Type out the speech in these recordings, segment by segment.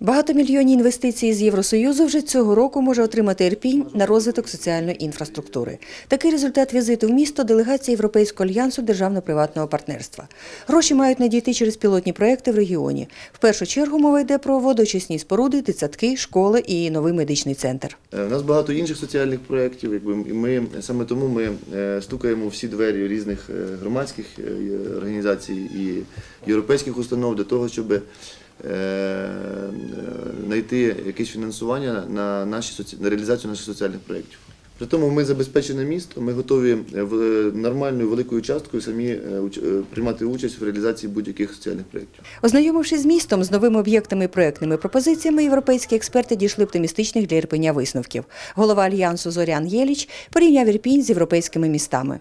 Багатомільйонні інвестиції з Євросоюзу вже цього року може отримати Ірпінь на розвиток соціальної інфраструктури. Такий результат візиту в місто делегації Європейського альянсу державно-приватного партнерства. Гроші мають надійти через пілотні проекти в регіоні. В першу чергу мова йде про водоочисні споруди, дитсадки, школи і новий медичний центр. Е, У нас багато інших соціальних проєктів. Якби ми саме тому ми е, стукаємо всі двері різних е, громадських е, організацій і європейських установ для того, щоб е, е, знайти якесь фінансування на наші на реалізацію наших соціальних проєктів. При тому ми забезпечене місто, ми готові е, в- нормальною великою часткою самі е, е, приймати участь в реалізації будь-яких соціальних проєктів. Ознайомившись з містом, з новими об'єктами і проектними пропозиціями, європейські експерти дійшли оптимістичних для Ірпеня висновків. Голова альянсу Зорян Єліч порівняв Ірпінь з європейськими містами.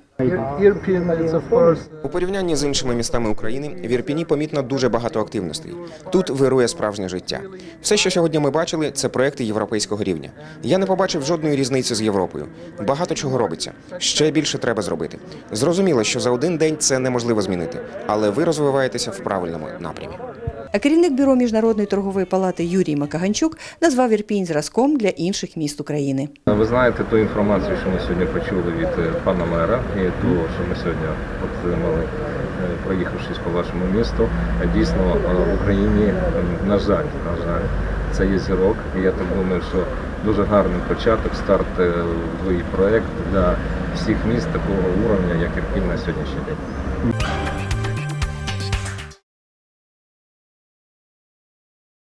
У порівнянні з іншими містами України в Ірпіні помітно дуже багато активностей. Тут вирує справжнє життя. Все, що сьогодні ми бачили, це проекти європейського рівня. Я не побачив жодної різниці з Європою. Багато чого робиться. Ще більше треба зробити. Зрозуміло, що за один день це неможливо змінити, але ви розвиваєтеся в правильному напрямі. А керівник бюро міжнародної торгової палати Юрій Макаганчук назвав Ірпінь зразком для інших міст України. Ви знаєте ту інформацію, що ми сьогодні почули від е, пана мера, і ту, що ми сьогодні отримали, е, проїхавшись по вашому місту. Дійсно, е, в Україні, на жаль, на жаль, це є зірок. І я так думаю, що дуже гарний початок, старт в проєкт для всіх міст такого уровня, як Ірпінь на сьогоднішній день.